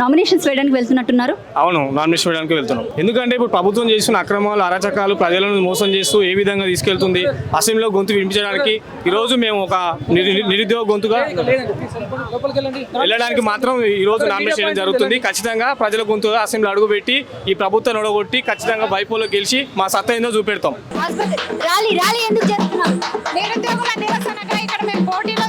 Nominations వేయడానికి వెళ్తున్నట్టున్నారు. అవును nomination వేయడానికి వెళ్తున్నాం. ఎందుకంటే ఇప్పుడు ప్రభుత్వం చేస్తున్న అక్రమాలు అరాచకాలు ప్రజలను మోసం చేస్తూ ఏ విధంగా తీసుకెళ్తుంది అసెంబ్లీలో గొంతు వినిపించడానికి ఈరోజు మేము ఒక నిరు- నిరుద్యోగ గొంతుగా వెళ్ళడానికి మాత్రం ఈ రోజు నామినేషన్ చేయడం జరుగుతుంది. ఖచ్చితంగా ప్రజల గొంతుగా అసెంబ్లీ అడుగుపెట్టి ఈ ప్రభుత్వం నొడగొట్టి ఖచ్చితంగా బైపోలో గెలిచి మా సత్తా ఏందో చూపెడతాం. ర్యాలీ ర్యాలీ ఎందుకు చేస్తున్నాం నిరుద్యోగుల నిరసనగా ఇక్కడ మేము పోటీలో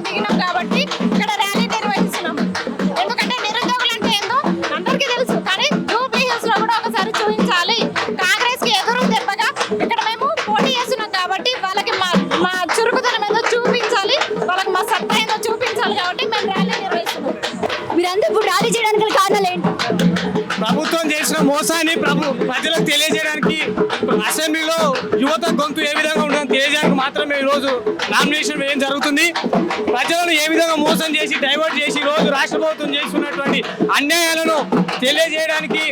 రోజు నామినేషన్ వేయడం జరుగుతుంది? ప్రజలను ఏ విధంగా మోసం చేసి డైవర్ట్ చేసి రోజు రాష్ట్ర ప్రభుత్వం చేస్తున్నటువంటి అన్యాయాలను తెలియజేయడానికి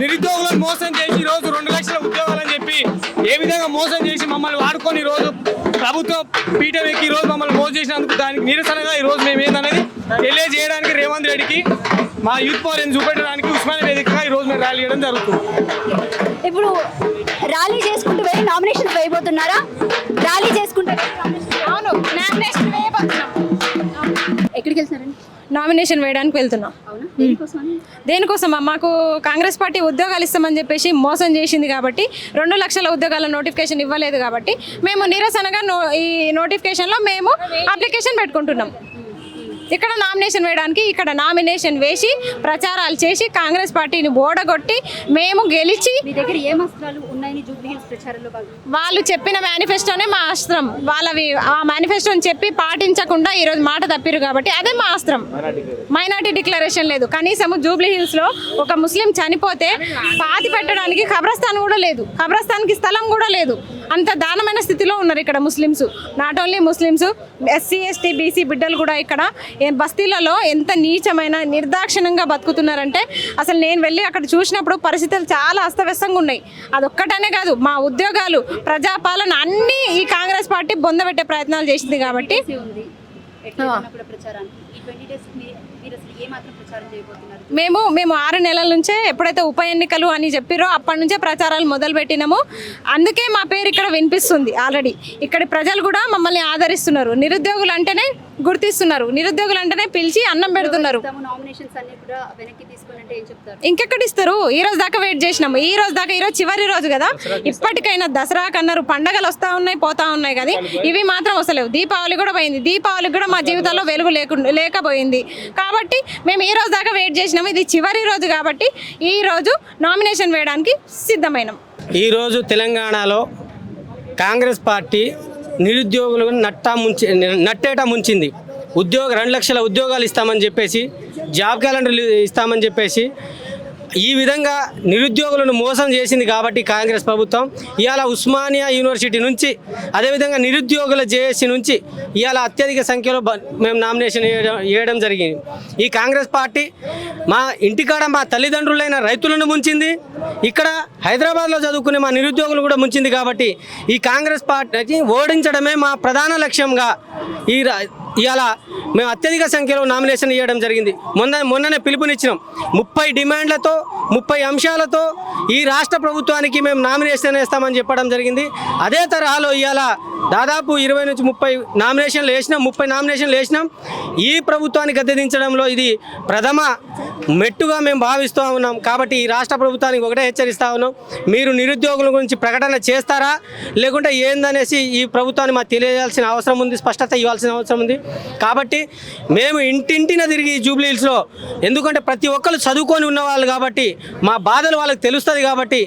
నిరుద్యోగులను మోసం చేసి రోజు రెండు లక్షల ఉద్యోగాలని చెప్పి ఏ విధంగా మోసం చేసి మమ్మల్ని వాడుకొని రోజు ప్రభుత్వం పీఠం ఎక్కి రోజు మమ్మల్ని మోసం చేసినందుకు దానికి నిరసనగా ఈ రోజు మేము ఏందనేది తెలియజేయడానికి రేవంత్ రెడ్డికి మా యూత్ పవర్ చూపెట్టడానికి ఉస్మానియా వేదికగా ఈ రోజు మేము ర్యాలీ చేయడం జరుగుతుంది. ఇప్పుడు ర్యాలీ చేసుకుంటూ వెళ్ళి నామినేషన్స్ వేయబోతున్నారా? ర్యాలీ చేసుకుంటూ అవును నామినేషన్ వేయబోతున్నాం. ఎక్కడికి వెళ్తున్నారండి? నామినేషన్ వేయడానికి వెళ్తున్నాం. అవునా? దేనికోసమని? దేనికోసం మాకు కాంగ్రెస్ పార్టీ ఉద్యోగాలు ఇస్తామని చెప్పేసి మోసం చేసింది కాబట్టి రెండు లక్షల ఉద్యోగాల నోటిఫికేషన్ ఇవ్వలేదు కాబట్టి మేము నిరసనగా నో ఈ నోటిఫికేషన్లో మేము అప్లికేషన్ పెట్టుకుంటున్నాం. ఇక్కడ నామినేషన్ వేయడానికి ఇక్కడ నామినేషన్ వేసి ప్రచారాలు చేసి కాంగ్రెస్ పార్టీని ఓడగొట్టి మేము గెలిచి మీ దగ్గర ఏం అస్త్రాలు ఉన్నాయని ప్రచారంలో వాళ్ళు చెప్పిన మేనిఫెస్టోనే మా అస్త్రం వాళ్ళవి ఆ మేనిఫెస్టోని చెప్పి పాటించకుండా ఈరోజు మాట తప్పిరు కాబట్టి అదే మా అస్త్రం మైనార్టీ డిక్లరేషన్. లేదు. కనీసం జూబ్లీ హిల్స్లో ఒక ముస్లిం చనిపోతే పాతి పెట్టడానికి ఖబరస్థాన్ కూడా లేదు. ఖబరస్థాన్కి స్థలం కూడా లేదు. అంత దానమైన స్థితిలో ఉన్నారు ఇక్కడ Muslims. Not only Muslims SC ST BC బిడ్డలు కూడా ఇక్కడ ఏ బస్తీలలో ఎంత నీచమైన నిర్దాక్షిణంగా బతుకుతున్నారంటే అసలు నేను వెళ్ళి అక్కడ చూసినప్పుడు పరిస్థితులు చాలా అస్తవ్యస్తంగా ఉన్నాయి. అదొక్కటనే కాదు మా ఉద్యోగాలు ప్రజాపాలన అన్నీ ఈ కాంగ్రెస్ పార్టీ బొందబెట్టే ప్రయత్నాలు చేసింది కాబట్టి. మేము మేము ఆరు నెలల నుంచే ఎప్పుడైతే ఉప ఎన్నికలు అని చెప్పిరో అప్పటి నుంచే ప్రచారాలు మొదలు పెట్టినాము అందుకే మా పేరు ఇక్కడ వినిపిస్తుంది ఆల్రెడీ. ఇక్కడి ప్రజలు కూడా మమ్మల్ని ఆదరిస్తున్నారు. నిరుద్యోగులు అంటేనే గుర్తిస్తున్నారు. నిరుద్యోగులు అంటేనే పిలిచి అన్నం పెడుతున్నారు. తమ నామినేషన్స్ అన్ని కూడా వెనక్కి తీసుకుని అంటే ఏం చెప్తారు? ఇంకెక్కడ ఇస్తారు? ఈ రోజు దాకా వెయిట్ చేసినాము. ఈ రోజు దాకా ఈ రోజు చివరి రోజు కదా. ఇప్పటికైనా దసరా కన్నారు పండగలు వస్తా ఉన్నాయి పోతా ఉన్నాయి కదా ఇవి మాత్రం వస్తలేవు. దీపావళి కూడా పోయింది. దీపావళికి కూడా మా జీవితాల్లో వెలుగు లేకుండా లేకపోయింది. కాబట్టి మేము ఈ రోజు దాకా వెయిట్ చేసినాము. ఇది చివరి రోజు కాబట్టి ఈ రోజు నామినేషన్ వేయడానికి సిద్ధమైనాం. ఈరోజు తెలంగాణలో కాంగ్రెస్ పార్టీ నిరుద్యోగులు నట్టా ముంచి నట్టేట ముంచింది. ఉద్యోగ రెండు లక్షల ఉద్యోగాలు ఇస్తామని చెప్పేసి జాబ్ క్యాలెండర్లు ఇస్తామని చెప్పేసి ఈ విధంగా నిరుద్యోగులను మోసం చేసింది కాబట్టి కాంగ్రెస్ ప్రభుత్వం. ఇవాళ ఉస్మానియా యూనివర్సిటీ నుంచి అదేవిధంగా నిరుద్యోగుల జేఏసీ నుంచి ఇవాళ అత్యధిక సంఖ్యలో బ- మేము నామినేషన్ వేయడం వేయడం జరిగింది. ఈ కాంగ్రెస్ పార్టీ మా ఇంటికాడ మా తల్లిదండ్రులైన రైతులను ముంచింది. ఇక్కడ హైదరాబాద్లో చదువుకునే మా నిరుద్యోగులు కూడా ముంచింది కాబట్టి ఈ కాంగ్రెస్ పార్టీకి ఓడించడమే మా ప్రధాన లక్ష్యంగా ఈ ఇవాళ మేము అత్యధిక సంఖ్యలో నామినేషన్ ఇవ్వడం జరిగింది. మొన్న మొన్ననే పిలుపునిచ్చినాం. ముప్పై డిమాండ్లతో ముప్పై అంశాలతో ఈ రాష్ట్ర ప్రభుత్వానికి మేము నామినేషన్ వేస్తామని చెప్పడం జరిగింది. అదే తరహాలో ఇవాళ దాదాపు ఇరవై నుంచి ముప్పై నామినేషన్లు వేసినాం ముప్పై నామినేషన్లు వేసినాం. ఈ ప్రభుత్వాన్ని గద్దెదించడంలో ఇది ప్రథమ మెట్టుగా మేము భావిస్తూ ఉన్నాం. కాబట్టి ఈ రాష్ట్ర ప్రభుత్వానికి ఒకటే హెచ్చరిస్తా ఉన్నాం. మీరు నిరుద్యోగుల గురించి ప్రకటన చేస్తారా? లేకుంటే ఏందనేసి ఈ ప్రభుత్వాన్ని మాకు తెలియజేయాల్సిన అవసరం ఉంది స్పష్టత ఇవ్వాల్సిన అవసరం ఉంది. కాబట్టి మేము ఇంటింటిన తిరిగి ఈ జూబ్లీ హిల్స్లో ఎందుకంటే ప్రతి ఒక్కరు చదువుకొని ఉన్నవాళ్ళు కాబట్టి మా బాధలు వాళ్ళకి తెలుస్తుంది కాబట్టి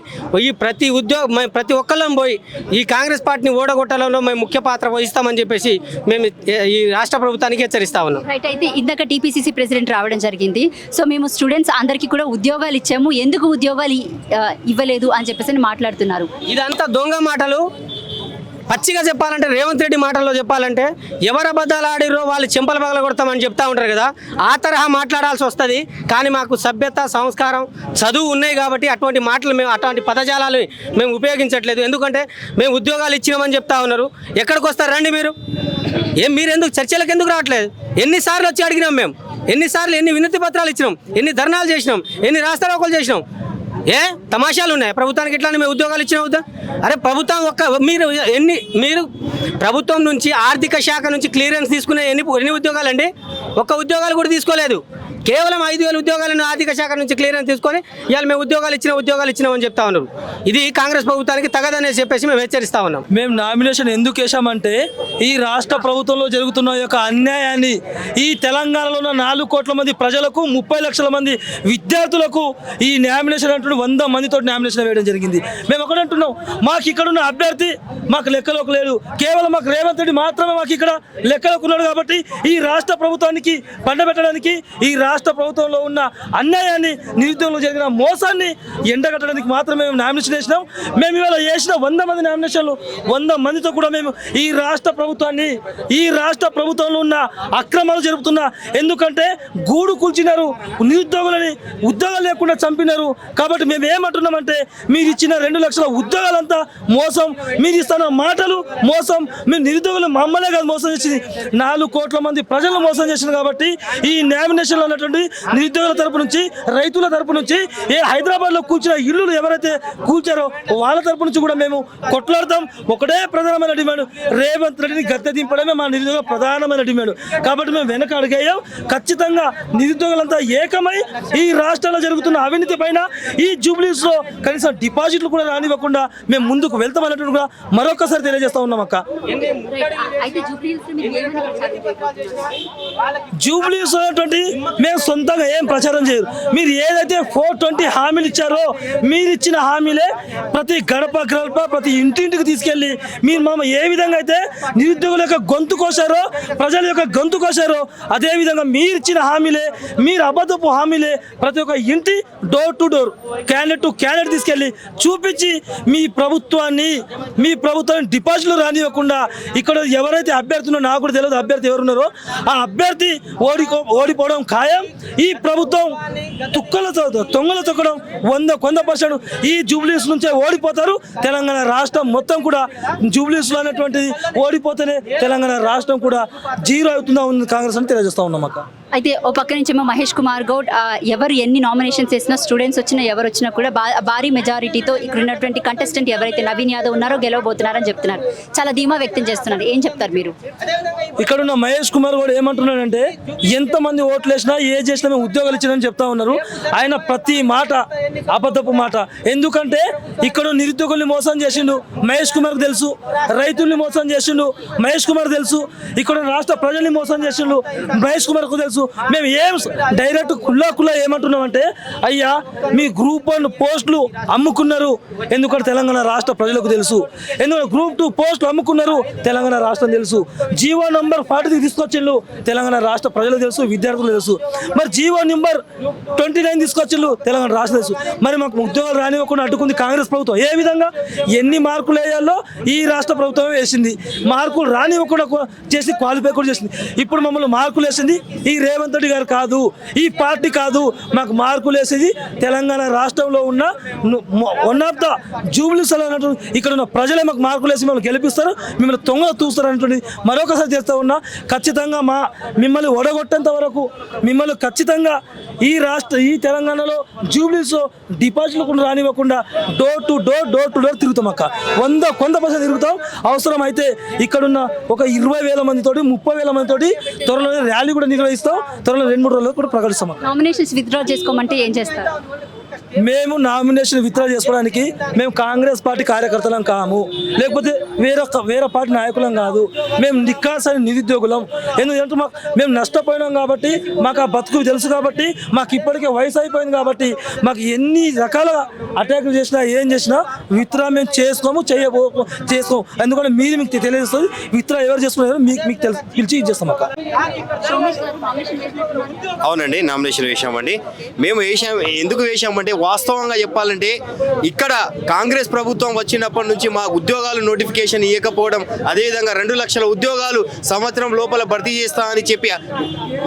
ఈ ప్రతి ఉద్యోగ మేము ప్రతి ఒక్కళ్ళం పోయి ఈ కాంగ్రెస్ పార్టీని ఓడగొట్టడంలో మేము ముఖ్య పాత్ర వహిస్తామని చెప్పేసి మేము ఈ రాష్ట్ర ప్రభుత్వానికి హెచ్చరిస్తా ఉన్నాం. రైట్ అయితే ఇందాక టీపీసీసీ ప్రెసిడెంట్ రావడం జరిగింది. సో మేము స్టూడెంట్స్ అందరికీ కూడా ఉద్యోగాలు ఇచ్చాము. ఎందుకు ఉద్యోగాలు ఇవ్వలేదు అని చెప్పేసి మాట్లాడుతున్నారు. ఇదంతా దొంగ మాటలు. పచ్చిగా చెప్పాలంటే రేవంత్ రెడ్డి మాటల్లో చెప్పాలంటే ఎవరు అబద్ధాలు ఆడిరో వాళ్ళు చెంపల పగల కొడతామని చెప్తా ఉంటారు కదా. ఆ తరహా మాట్లాడాల్సి వస్తుంది. కానీ మాకు సభ్యత సంస్కారం చదువు ఉన్నాయి కాబట్టి అటువంటి మాటలు మేము అటువంటి పదజాలాలు మేము ఉపయోగించట్లేదు. ఎందుకంటే మేము ఉద్యోగాలు ఇచ్చినామని చెప్తా ఉన్నారు. ఎక్కడికి వస్తారు? రండి మీరు. ఏం మీరు ఎందుకు చర్చలకు ఎందుకు రావట్లేదు? ఎన్నిసార్లు వచ్చి అడిగినాం మేము? ఎన్నిసార్లు ఎన్ని వినతి పత్రాలు ఇచ్చినాం? ఎన్ని ధర్నాలు చేసినాం? ఎన్ని రాస్తారోకలు చేసినాం? ఏ? తమాషాలు ఉన్నాయి. ప్రభుత్వానికి ఇట్లానే మేము ఉద్యోగాలు ఇచ్చిన వద్దా అరే ప్రభుత్వం ఒక్క మీరు ఎన్ని మీరు ప్రభుత్వం నుంచి ఆర్థిక శాఖ నుంచి క్లియరెన్స్ తీసుకునే ఎన్ని ఎన్ని ఉద్యోగాలు అండి ఒక్క ఉద్యోగాలు కూడా తీసుకోలేదు. కేవలం ఐదు వేల ఉద్యోగాలను ఆర్థిక శాఖ నుంచి క్లియరెన్స్ తీసుకొని ఇవాళ మేము ఉద్యోగాలు ఇచ్చిన ఉద్యోగాలు ఇచ్చినామని చెప్తా ఉన్నారు. ఇది కాంగ్రెస్ ప్రభుత్వానికి తగదనేసి చెప్పేసి మేము హెచ్చరిస్తా ఉన్నాం. మేము నామినేషన్ ఎందుకు వేసామంటే ఈ రాష్ట్ర ప్రభుత్వంలో జరుగుతున్న యొక్క అన్యాయాన్ని ఈ తెలంగాణలో ఉన్న నాలుగు కోట్ల మంది ప్రజలకు ముప్పై లక్షల మంది విద్యార్థులకు ఈ నామినేషన్ అంటున్న వంద మందితో నామినేషన్ వేయడం జరిగింది. మేము ఒకటి అంటున్నాం మాకు ఇక్కడ ఉన్న అభ్యర్థి మాకు లెక్కలోకి లేడు కేవలం మాకు రేవంత్ రెడ్డి మాత్రమే మాకు ఇక్కడ లెక్కలోకి ఉన్నాడు కాబట్టి ఈ రాష్ట్ర ప్రభుత్వానికి పండబెట్టడానికి ఈ రాష్ట్ర ప్రభుత్వంలో ఉన్న అన్యాయాన్ని నిరుద్యోగంలో జరిగిన మోసాన్ని ఎండగట్టడానికి మాత్రమే మేము నామినేషన్ వేసినాం. మేము ఇవాళ చేసిన వంద మంది నామినేషన్లు వంద మందితో కూడా మేము ఈ రాష్ట్ర ప్రభుత్వాన్ని ఈ రాష్ట్ర ప్రభుత్వంలో ఉన్న అక్రమాలు జరుపుతున్నా. ఎందుకంటే గూడు కూల్చినారు నిరుద్యోగులని ఉద్యోగాలు లేకుండా చంపినారు. కాబట్టి మేము ఏమంటున్నామంటే మీరు ఇచ్చిన రెండు లక్షల ఉద్యోగాలంతా మోసం మీరు ఇస్తున్న మాటలు మోసం మీరు నిరుద్యోగులు మమ్మల్నే కాదు మోసం చేసింది. నాలుగు కోట్ల మంది ప్రజలను మోసం చేసిన చేసింది కాబట్టి ఈ నామినేషన్లో ఉన్నటువంటి నిరుద్యోగుల తరపు నుంచి రైతుల తరపు నుంచి ఏ హైదరాబాద్లో కూర్చున్న ఇల్లులు ఎవరైతే కూర్చారో వాళ్ళ తరపు నుంచి కూడా మేము కొట్లాడతాం. ఒకటే ప్రధానమైన డిమాండ్ రేవంత్ రెడ్డిని గద్దె దింపడమే మా నిరుద్యోగ ప్రధానమైన డిమాండ్. కాబట్టి మేము వెనక అడిగాం ఖచ్చితంగా నిరుద్యోగులంతా ఏకమై ఈ రాష్ట్రంలో జరుగుతున్న అవినీతి పైన ఈ జూబ్లీస్లో కనీసం డిపాజిట్లు కూడా రానివ్వకుండా మేము ముందుకు వెళ్తామన్నట్టు కూడా మరొకసారి తెలియజేస్తా ఉన్నాం అక్క. జూబ్లీ జూబ్లీస్ అనేటువంటి మేము ఏం ప్రచారం చేయరు మీరు ఏదైతే ఫోర్ ట్వంటీ హామీలు ఇచ్చారో మీరు ఇచ్చిన హామీలే ప్రతి గడప గడప ప్రతి ఇంటింటికి తీసుకెళ్ళి మీరు మామ ఏ విధంగా అయితే నిరుద్యోగుల యొక్క గొంతు కోసారో ప్రజల యొక్క గొంతు కోసారో అదేవిధంగా మీరు ఇచ్చిన హామీలే మీరు అబద్ధపు హామీలే ప్రతి ఒక్క ఇంటి door to door candidate to candidate తీసుకెళ్ళి చూపించి మీ ప్రభుత్వాన్ని మీ ప్రభుత్వాన్ని డిపాజిట్లు రానివ్వకుండా ఇక్కడ ఎవరైతే అభ్యర్థి ఉన్నారో నాకు కూడా తెలియదు అభ్యర్థి ఎవరున్నారో ఆ అభ్యర్థి ఓడికో ఓడిపోవడం ఖాయం. ఈ ప్రభుత్వం తుక్కలతో తొంగలు తొక్కడం వంద కొంద పర్సెంట్ ఈ జూబ్లీస్ నుంచే ఓడిపోతారు. తెలంగాణ రాష్ట్రం మొత్తం కూడా జూబ్లీస్లో అనేటువంటిది ఓడిపోతేనే తెలంగాణ రాష్ట్రం కూడా జీరో అవుతుందా ఉంది కాంగ్రెస్ అని తెలియజేస్తా ఉన్నాం అక్క. అయితే ఓ పక్క నుంచేమో మహేష్ కుమార్ గౌడ్ ఎవరు ఎన్ని నామినేషన్స్ వేసినా స్టూడెంట్స్ వచ్చినా ఎవరు వచ్చినా కూడా భారీ మెజారిటీతో ఇక్కడ ఉన్నటువంటి కంటెస్టెంట్ ఎవరైతే నవీన్ యాదవ్ ఉన్నారో గెలవబోతున్నారని చెప్తున్నారు. చాలా ధీమా వ్యక్తం చేస్తున్నారు. ఏం చెప్తారు మీరు? ఇక్కడ ఉన్న మహేష్ కుమార్ కూడా ఏమంటున్నాడంటే ఎంతమంది ఓట్లు వేసినా ఏ చేసినా మేము ఉద్యోగాలు ఇచ్చిందని చెప్తా ఉన్నారు. ఆయన ప్రతి మాట అబద్ధపు మాట. ఎందుకంటే ఇక్కడ నిరుద్యోగుల్ని మోసం చేసిండు మహేష్ కుమార్ తెలుసు రైతుల్ని మోసం చేసిండు మహేష్ కుమార్ తెలుసు ఇక్కడ రాష్ట్ర ప్రజల్ని మోసం చేసిండు మహేష్ కుమార్కు తెలుసు. మేము ఏం డైరెక్ట్ కుల్లా కుల్లా ఏమంటున్నామంటే అయ్యా మీ గ్రూప్ వన్ పోస్టులు అమ్ముకున్నారు. ఎందుకంటే తెలంగాణ రాష్ట్ర ప్రజలకు తెలుసు. ఎందుకంటే గ్రూప్ టూ పోస్టులు అమ్ముకున్నారు. తెలంగాణ రాష్ట్రం తెలుసు. జీవో నంబర్ ఫార్టీ తీసుకొచ్చిండు తెలంగాణ రాష్ట్ర ప్రజలకు తెలుసు విద్యార్థులకు తెలుసు. మరి జీవో నెంబర్ ట్వంటీ నైన్ తీసుకొచ్చిళ్ళు తెలంగాణ రాష్ట్ర మరి మాకు ఉద్యోగాలు రానివ్వకుండా అడ్డుకుంది కాంగ్రెస్ ప్రభుత్వం. ఏ విధంగా? ఎన్ని మార్కులు వేయాలో ఈ రాష్ట్ర ప్రభుత్వం వేసింది. మార్కులు రానివ్వకుండా చేసి క్వాలిఫై కూడా చేసింది. ఇప్పుడు మమ్మల్ని మార్కులు వేసింది ఈ రేవంత్ రెడ్డి గారు కాదు. ఈ పార్టీ కాదు. మాకు మార్కులు వేసేది తెలంగాణ రాష్ట్రంలో ఉన్న వన్ ఆఫ్ ద జూబ్లీస్ అనేటువంటి ఇక్కడ ఉన్న ప్రజలే మాకు మార్కులు వేసి మిమ్మల్ని గెలిపిస్తారు. మిమ్మల్ని తొంగ తూస్తారు అనేటువంటి మరొకసారి చేస్తూ ఉన్నా ఖచ్చితంగా మా మిమ్మల్ని ఒడగొట్టేంత వరకు మిమ్మల్ని ఖచ్చితంగా ఈ రాష్ట్ర ఈ తెలంగాణలో జూబ్లీస్ డిపాజిట్లు కూడా రానివ్వకుండా door to door door to door తిరుగుతాం అక్క. వంద కొంత పర్సెంట్ తిరుగుతాం. అవసరం అయితే ఇక్కడున్న ఒక ఇరవై వేల మందితోటి ముప్పై వేల మందితోటి త్వరలో ర్యాలీ కూడా నిర్వహిస్తాం. త్వరలో రెండు మూడు రోజుల్లో కూడా ప్రకటిస్తాం నామినేషన్స్ విత్డ్రా చేసుకోమంటే ఏం చేస్తారు? మేము నామినేషన్ విత్డ్రా చేసుకోవడానికి మేము కాంగ్రెస్ పార్టీ కార్యకర్తలం కాము. లేకపోతే వేరొక వేరే పార్టీ నాయకులం కాదు. మేము నిక్కాసని నిరుద్యోగులం. ఎందుకంటే మాకు మేము నష్టపోయినాం కాబట్టి మాకు ఆ బతుకు తెలుసు కాబట్టి మాకు ఇప్పటికే వయసు అయిపోయింది కాబట్టి మాకు ఎన్ని రకాల అటాక్లు చేసినా ఏం చేసినా విత్డ్రా మేము చేసుకోము చేయబో చేసుకోము ఎందుకంటే మీరు మీకు తెలియజేస్తుంది విత్డ్రా ఎవరు చేసుకున్నారో మీకు మీకు తెలుసు. పిలిచి ఇచ్చేస్తాం అక్క. అవునండి నామినేషన్ వేసామండి మేము వేసాం ఎందుకు వేసామంటే వాస్తవంగా చెప్పాలంటే ఇక్కడ కాంగ్రెస్ ప్రభుత్వం వచ్చినప్పటి నుంచి మా ఉద్యోగాలు నోటిఫికేషన్ ఇవ్వకపోవడం అదేవిధంగా రెండు లక్షల ఉద్యోగాలు సంవత్సరం లోపల భర్తీ చేస్తా అని చెప్పి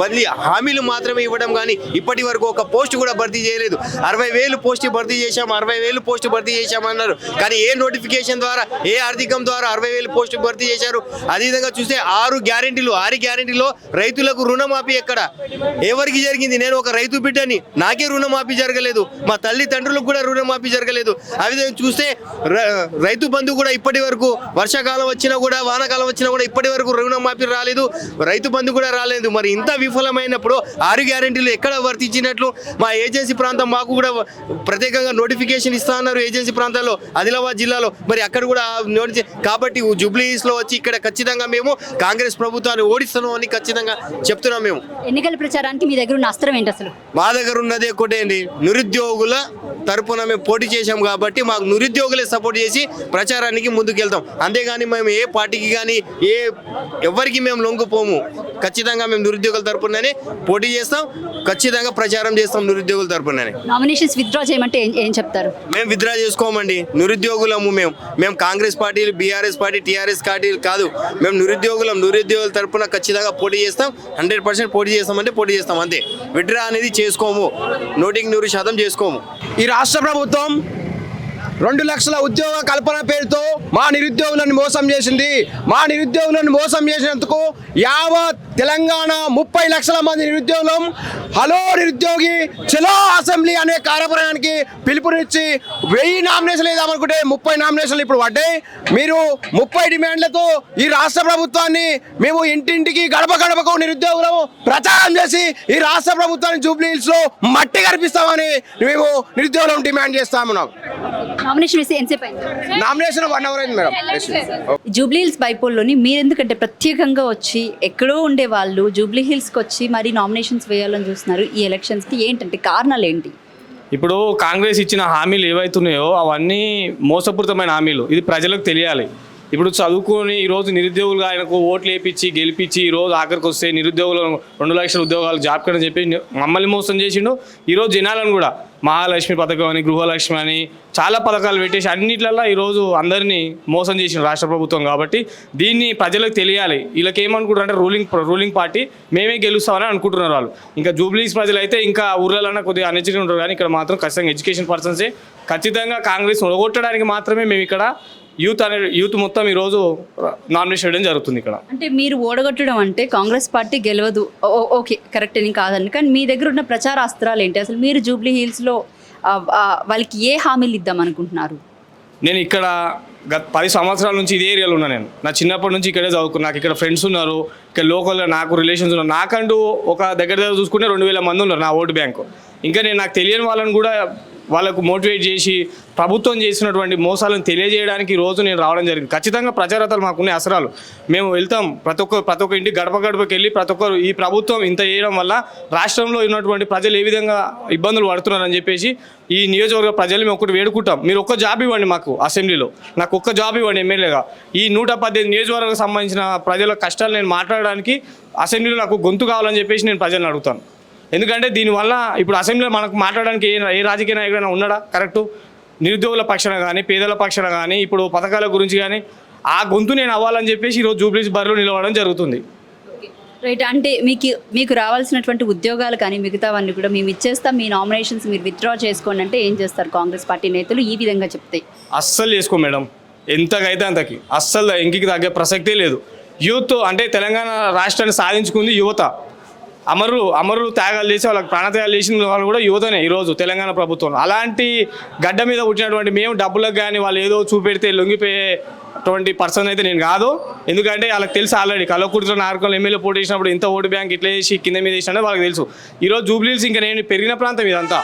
వదిలి హామీలు మాత్రమే ఇవ్వడం కానీ ఇప్పటి వరకు ఒక పోస్ట్ కూడా భర్తీ చేయలేదు. అరవై వేలు పోస్ట్ భర్తీ చేశాం అరవై వేలు పోస్ట్ భర్తీ చేశామన్నారు కానీ ఏ నోటిఫికేషన్ ద్వారా ఏ ఆర్థికం ద్వారా అరవై వేలు పోస్ట్ భర్తీ చేశారు? అదేవిధంగా చూస్తే ఆరు గ్యారెంటీలు ఆరు గ్యారంటీలో రైతులకు రుణమాఫీ ఎక్కడ? ఎవరికి జరిగింది? నేను ఒక రైతు బిడ్డని నాకే రుణమాఫీ జరగలేదు. మా తల్లిదండ్రులకు కూడా రుణమాఫీ జరగలేదు. ఆ విధంగా చూస్తే రైతు బంధు కూడా ఇప్పటి వరకు వర్షాకాలం వచ్చినా కూడా వానాకాలం వచ్చినా కూడా ఇప్పటి వరకు రుణమాఫీ రాలేదు. రైతు బంధు కూడా రాలేదు. మరి ఇంత విఫలమైనప్పుడు ఆరు గ్యారెంటీలు ఎక్కడ వర్తించినట్లు? మా ఏజెన్సీ ప్రాంతం మాకు కూడా ప్రత్యేకంగా నోటిఫికేషన్ ఇస్తా అన్నారు ఏజెన్సీ ప్రాంతాల్లో ఆదిలాబాద్ జిల్లాలో. మరి అక్కడ కూడా నోటి కాబట్టి జూబ్లీస్లో వచ్చి ఇక్కడ ఖచ్చితంగా మేము కాంగ్రెస్ ప్రభుత్వాన్ని ఓడిస్తున్నాం అని ఖచ్చితంగా చెప్తున్నాం మేము. ఎన్నికల ప్రచారానికి మీ దగ్గర ఉన్న అస్త్రం ఏంటి అసలు? మా దగ్గర ఉన్నది ఒకటే అండి నిరుద్యోగుల Böyle తరపున మేము పోటీ చేశాం కాబట్టి మాకు నిరుద్యోగులే సపోర్ట్ చేసి ప్రచారానికి ముందుకెళ్తాం. అంతేగాని మేము ఏ పార్టీకి కానీ ఏ ఎవరికి మేము లొంగిపోము. ఖచ్చితంగా మేము నిరుద్యోగుల తరపుననే పోటీ చేస్తాం. ఖచ్చితంగా ప్రచారం చేస్తాం నిరుద్యోగుల తరపుననే. నామినేషన్స్ విత్డ్రా చేయమంటే ఏం చెప్తారు? మేము విత్డ్రా చేసుకోమండి. నిరుద్యోగులము మేము. మేము కాంగ్రెస్ పార్టీలు బీఆర్ఎస్ పార్టీ టీఆర్ఎస్ పార్టీలు కాదు. మేము నిరుద్యోగులం. నిరుద్యోగుల తరపున ఖచ్చితంగా పోటీ చేస్తాం. హండ్రెడ్ పర్సెంట్ పోటీ చేస్తామంటే పోటీ చేస్తాం. అంతే. విత్డ్రా అనేది చేసుకోము. నూటికి నూరు శాతం చేసుకోము. ఈ రాష్ట్ర ప్రభుత్వం రెండు లక్షల ఉద్యోగ కల్పన పేరుతో మా నిరుద్యోగులను మోసం చేసింది. మా నిరుద్యోగులను మోసం చేసినందుకు యావత్ తెలంగాణ ముప్పై లక్షల మంది నిరుద్యోగులం హలో నిరుద్యోగి చలో అసెంబ్లీ అనే కార్యక్రమానికి పిలుపునిచ్చి వెయ్యి నామినేషన్లు వేద్దామనుకుంటే ముప్పై నామినేషన్లు ఇప్పుడు పడ్డాయి. మీరు ముప్పై డిమాండ్లతో ఈ రాష్ట్ర ప్రభుత్వాన్ని మేము ఇంటింటికి గడప గడపకు నిరుద్యోగులము ప్రచారం చేసి ఈ రాష్ట్ర ప్రభుత్వాన్ని జూబ్లీ హిల్స్లో మట్టి కనిపిస్తామని మేము నిరుద్యోగులను డిమాండ్ చేస్తామున్నాం నామినేషన్ వన్ అవర్ అయింది మేడం. జూబ్లీ హిల్స్ బైపోల్లోని మీరు ఎందుకంటే ప్రత్యేకంగా వచ్చి ఎక్కడో ఉండే వాళ్ళు జూబ్లీ హిల్స్కి వచ్చి మరి నామినేషన్స్ వేయాలని చూస్తున్నారు ఈ ఎలక్షన్స్కి ఏంటంటే కారణాలు ఏంటి? ఇప్పుడు కాంగ్రెస్ ఇచ్చిన హామీలు ఏవైతున్నాయో అవన్నీ మోసపూరితమైన హామీలు. ఇది ప్రజలకు తెలియాలి. ఇప్పుడు చదువుకొని ఈరోజు నిరుద్యోగులుగా ఆయనకు ఓట్లు వేపించి గెలిపించి ఈరోజు ఆఖరికి వస్తే నిరుద్యోగులు రెండు లక్షల ఉద్యోగాలు జాబ్ అని చెప్పి మమ్మల్ని మోసం చేసిండు. ఈరోజు జనాలను కూడా మహాలక్ష్మి పథకం అని గృహలక్ష్మి అని చాలా పథకాలు పెట్టేసి అన్నిట్లల్లో ఈరోజు అందరినీ మోసం చేసిన రాష్ట్ర ప్రభుత్వం కాబట్టి దీన్ని ప్రజలకు తెలియాలి. వీళ్ళకి ఏమనుకుంటారు అంటే రూలింగ్ రూలింగ్ పార్టీ మేమే గెలుస్తామని అనుకుంటున్నారు వాళ్ళు. ఇంకా జూబ్లీస్ ప్రజలు అయితే ఇంకా ఊర్లలో కొద్దిగా అనెచ్చుకుని ఉంటారు కానీ ఇక్కడ మాత్రం ఖచ్చితంగా ఎడ్యుకేషన్ పర్సన్సే. ఖచ్చితంగా కాంగ్రెస్ ఒడగొట్టడానికి మాత్రమే మేము ఇక్కడ యూత్ అనే యూత్ మొత్తం ఈరోజు నామినేషన్ వేయడం జరుగుతుంది ఇక్కడ. అంటే మీరు ఓడగొట్టడం అంటే కాంగ్రెస్ పార్టీ గెలవదు. ఓకే కరెక్ట్ అని కాదండి. కానీ మీ దగ్గర ఉన్న ప్రచార అస్త్రాలు ఏంటి? అసలు మీరు జూబ్లీ హిల్స్లో వాళ్ళకి ఏ హామీలు ఇద్దాం అనుకుంటున్నారు? నేను ఇక్కడ గత పది సంవత్సరాల నుంచి ఇదే ఏరియాలో ఉన్నా నేను. నా చిన్నప్పటి నుంచి ఇక్కడే చదువుకున్నా. నాకు ఇక్కడ ఫ్రెండ్స్ ఉన్నారు. ఇక్కడ లోకల్గా నాకు రిలేషన్స్ ఉన్నారు. నాకంటూ ఒక దగ్గర దగ్గర చూసుకుంటే రెండు వేల మంది ఉన్నారు నా ఓటు బ్యాంకు. ఇంకా నేను నాకు తెలియని వాళ్ళని కూడా వాళ్ళకు మోటివేట్ చేసి ప్రభుత్వం చేసినటువంటి మోసాలను తెలియజేయడానికి ఈ రోజు నేను రావడం జరిగింది. ఖచ్చితంగా ప్రచారతలు మాకున్న అసరాలు. మేము వెళ్తాం ప్రతి ఒక్క ప్రతి ఒక్క ఇంటికి గడప గడపకి వెళ్ళి ప్రతి ఒక్కరు ఈ ప్రభుత్వం ఇంత చేయడం వల్ల రాష్ట్రంలో ఉన్నటువంటి ప్రజలు ఏ విధంగా ఇబ్బందులు పడుతున్నారని చెప్పేసి ఈ నియోజకవర్గ ప్రజలు మేము ఒకటి వేడుకుంటాం. మీరు ఒక్క జాబ్ ఇవ్వండి మాకు అసెంబ్లీలో. నాకు ఒక్క జాబ్ ఇవ్వండి ఎమ్మెల్యేగా. ఈ నూట పద్దెనిమిది నియోజకవర్గానికి సంబంధించిన ప్రజల కష్టాలు నేను మాట్లాడడానికి అసెంబ్లీలో నాకు గొంతు కావాలని చెప్పేసి నేను ప్రజలను అడుగుతాను. ఎందుకంటే దీనివల్ల ఇప్పుడు అసెంబ్లీలో మనకు మాట్లాడడానికి ఏ ఏ రాజకీయ నాయకుడైనా ఉన్నాడా? కరెక్టు. నిరుద్యోగుల పక్షాన కానీ పేదల పక్షాన కానీ ఇప్పుడు పథకాల గురించి కానీ ఆ గొంతు నేను అవ్వాలని చెప్పేసి ఈరోజు జూబ్లీస్ బరిలో నిలవడం జరుగుతుంది. రైట్ అంటే మీకు మీకు రావాల్సినటువంటి ఉద్యోగాలు కానీ మిగతావన్నీ కూడా మేము ఇచ్చేస్తాం. మీ నామినేషన్స్ మీరు విత్డ్రా చేసుకోండి అంటే ఏం చేస్తారు కాంగ్రెస్ పార్టీ నేతలు? ఈ విధంగా చెప్తే. అస్సలు చేసుకో మేడం. ఎంతకైతే అంతకి. అస్సలు ఇంకికి తగ్గే ప్రసక్తే లేదు. యూత్ అంటే తెలంగాణ రాష్ట్రాన్ని సాధించుకుంది యువత. అమరులు అమరులు త్యాగాలు చేసి వాళ్ళకి ప్రాణత్యాగాలు చేసిన వాళ్ళు కూడా యువతనే ఈరోజు తెలంగాణ ప్రభుత్వం అలాంటి గడ్డ మీద పుట్టినటువంటి మేము డబ్బులకు కానీ వాళ్ళు ఏదో చూపెడితే లొంగిపోయేటువంటి పర్సన్ అయితే నేను కాదు. ఎందుకంటే వాళ్ళకి తెలుసు ఆల్రెడీ కలవకుర్తిలో నారకంలో ఎమ్మెల్యే పోటీ చేసినప్పుడు ఇంత ఓటు బ్యాంక్ ఇట్లా చేసి కింద మీద చేసినా వాళ్ళకి తెలుసు. ఈరోజు జూబ్లీస్ ఇంకా నేను పెరిగిన ప్రాంతం ఇదంతా.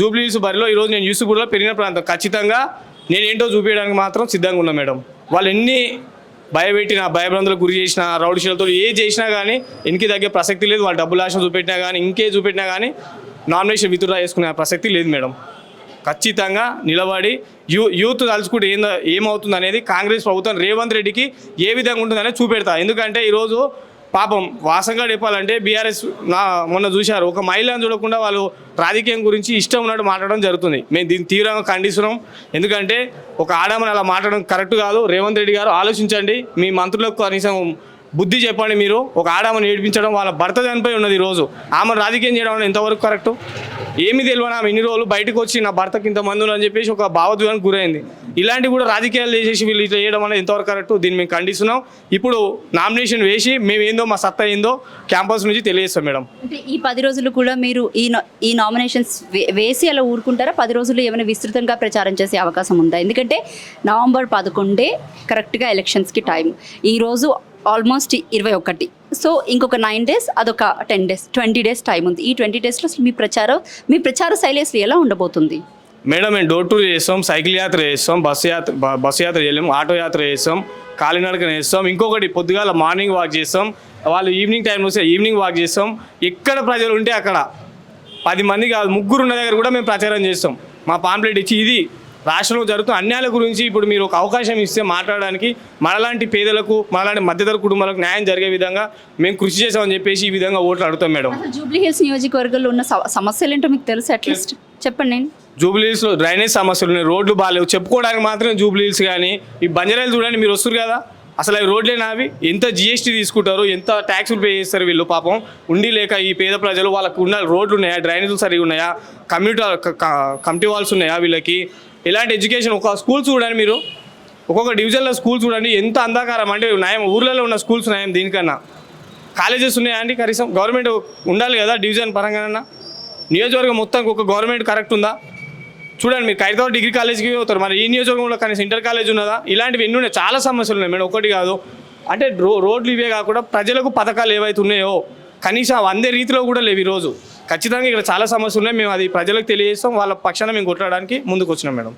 జూబ్లీస్ బరిలో ఈరోజు నేను యూసుగూడలో పెరిగిన ప్రాంతం. ఖచ్చితంగా నేనేంటో చూపించడానికి మాత్రం సిద్ధంగా ఉన్నా మేడం. వాళ్ళు ఎన్ని భయపెట్టిన భయభ్రంతులకు గురి చేసిన రౌడీషలతో ఏ చేసినా కానీ ఇంటికి తగ్గే ప్రసక్తి లేదు. వాళ్ళు డబ్బులు ఆశ చూపెట్టినా కానీ ఇంకే చూపెట్టినా కానీ నామినేషన్ విత్డ్రా చేసుకునే ప్రసక్తి లేదు మేడం. ఖచ్చితంగా నిలబడి యూ యూత్ తలుచుకుంటే ఏం ఏమవుతుంది అనేది కాంగ్రెస్ ప్రభుత్వం రేవంత్ రెడ్డికి ఏ విధంగా ఉంటుందనేది చూపెడతా. ఎందుకంటే ఈరోజు పాపం వాసంగా చెప్పాలంటే బీఆర్ఎస్ నా మొన్న చూశారు. ఒక మహిళను చూడకుండా వాళ్ళు రాజకీయం గురించి ఇష్టం ఉన్నట్టు మాట్లాడడం జరుగుతుంది. మేము దీన్ని తీవ్రంగా ఖండిస్తున్నాం. ఎందుకంటే ఒక ఆడమని అలా మాట్లాడడం కరెక్ట్ కాదు. రేవంత్ రెడ్డి గారు ఆలోచించండి. మీ మంత్రులకు కనీసం బుద్ధి చెప్పండి మీరు. ఒక ఆడమని ఏడిపించడం వాళ్ళ భర్త చనిపోయి ఉన్నది ఈరోజు ఆమె రాజకీయం చేయడం అనేది ఎంతవరకు కరెక్ట్? ఏమి తెలియని ఆమె. ఇన్ని రోజులు బయటకు వచ్చి నా భర్తకి ఇంతమంది అని చెప్పేసి ఒక భావోద్వేగానికి గురైంది. ఇలాంటి కూడా రాజకీయాలు చేసేసి వీళ్ళు ఇట్లా చేయడం అనేది ఎంతవరకు కరెక్ట్? దీన్ని మేము ఖండిస్తున్నాం. ఇప్పుడు నామినేషన్ వేసి మేము ఏందో మా సత్తా ఏందో క్యాంపస్ నుంచి తెలియజేస్తాం మేడం. అంటే ఈ పది రోజులు కూడా మీరు ఈ నా- ఈ నామినేషన్స్ వే- వేసి అలా ఊరుకుంటారా? పది రోజులు ఏమైనా విస్తృతంగా ప్రచారం చేసే అవకాశం ఉందా? ఎందుకంటే నవంబర్ పదకొండే కరెక్ట్గా ఎలక్షన్స్కి టైం ఈరోజు ఆల్మోస్ట్ ఇరవై ఒకటి. సో ఇంకొక నైన్ డేస్ అదొక ten days twenty days time ఉంది. ఈ ట్వంటీ డేస్లో మీ ప్రచారం మీ ప్రచార శైలి అసలు ఎలా ఉండబోతుంది? మేడం మేము డోర్ టూర్ చేస్తాం సైకిల్ యాత్ర చేస్తాం బస్సు యాత్ర బస్సు యాత్ర చేయలేము ఆటో యాత్ర చేస్తాం కాలినడకన చేస్తాం ఇంకొకటి పొద్దుగాల మార్నింగ్ వాక్ చేస్తాం వాళ్ళు ఈవినింగ్ టైం వస్తే ఈవినింగ్ వాక్ చేస్తాం ఎక్కడ ప్రజలు ఉంటే అక్కడ. పది మంది కాదు ముగ్గురు ఉన్న దగ్గర కూడా మేము ప్రచారం చేస్తాం. మా పాంప్లెట్ ఇచ్చి ఇది రాష్ట్రంలో జరుగుతున్న అన్యాయాల గురించి ఇప్పుడు మీరు ఒక అవకాశం ఇస్తే మాట్లాడడానికి మనలాంటి పేదలకు మనలాంటి మధ్యతర కుటుంబాలకు న్యాయం జరిగే విధంగా మేము కృషి చేస్తామని చెప్పేసి ఈ విధంగా ఓట్లు అడుగుతాం మేడం. జూబ్లీ హిల్స్ నియోజకవర్గంలో ఉన్న సమస్యలు ఏంటో మీకు తెలుసు అట్లీస్ట్ చెప్పండి జూబ్లీహిల్స్లో డ్రైనేజ్ సమస్యలు ఉన్నాయి రోడ్లు బాగాలేవు. చెప్పుకోవడానికి మాత్రమే జూబ్లీహిల్స్ కానీ ఈ బంజరాయిలు చూడండి మీరు వస్తారు కదా? అసలు అవి రోడ్లే నావి ఎంత జిఎస్టీ తీసుకుంటారు? ఎంత ట్యాక్సులు పే చేస్తారు వీళ్ళు? పాపం ఉండి లేక ఈ పేద ప్రజలు వాళ్ళకు ఉన్న రోడ్లు ఉన్నాయా డ్రైనేజీలు సరిగా ఉన్నాయా కమ్యూనిటీ కమిటీ వాల్స్ ఉన్నాయా వీళ్ళకి? ఎలాంటి ఎడ్యుకేషన్ ఒక స్కూల్ చూడండి మీరు. ఒక్కొక్క డివిజన్లో స్కూల్ చూడండి. ఎంత అంధకారం అంటే నయం ఊర్లలో ఉన్న స్కూల్స్ నయం దీనికన్నా. కాలేజెస్ ఉన్నాయా అండి కనీసం? గవర్నమెంట్ ఉండాలి కదా డివిజన్ పరంగా నియోజకవర్గం మొత్తం ఒక గవర్నమెంట్ కరెక్ట్ ఉందా? చూడండి మీరు ఖైరతాబాద్ డిగ్రీ కాలేజ్కి పోతారు. మరి ఈ నియోజకవర్గంలో కనీసం ఇంటర్ కాలేజ్ ఉన్నదా? ఇలాంటివి ఎన్ని ఉన్నాయి? చాలా సమస్యలు ఉన్నాయి. మేడం ఒకటి కాదు. అంటే రో రోడ్లు ఇవే కాకుండా ప్రజలకు పథకాలు ఏవైతే ఉన్నాయో కనీసం అందే రీతిలో కూడా లేవు ఈరోజు. ఖచ్చితంగా ఇక్కడ చాలా సమస్యలు ఉన్నాయి. మేము అది ప్రజలకు తెలియజేస్తాం. వాళ్ళ పక్షాన మేము కొట్టడానికి ముందుకు వచ్చినాం మేడం.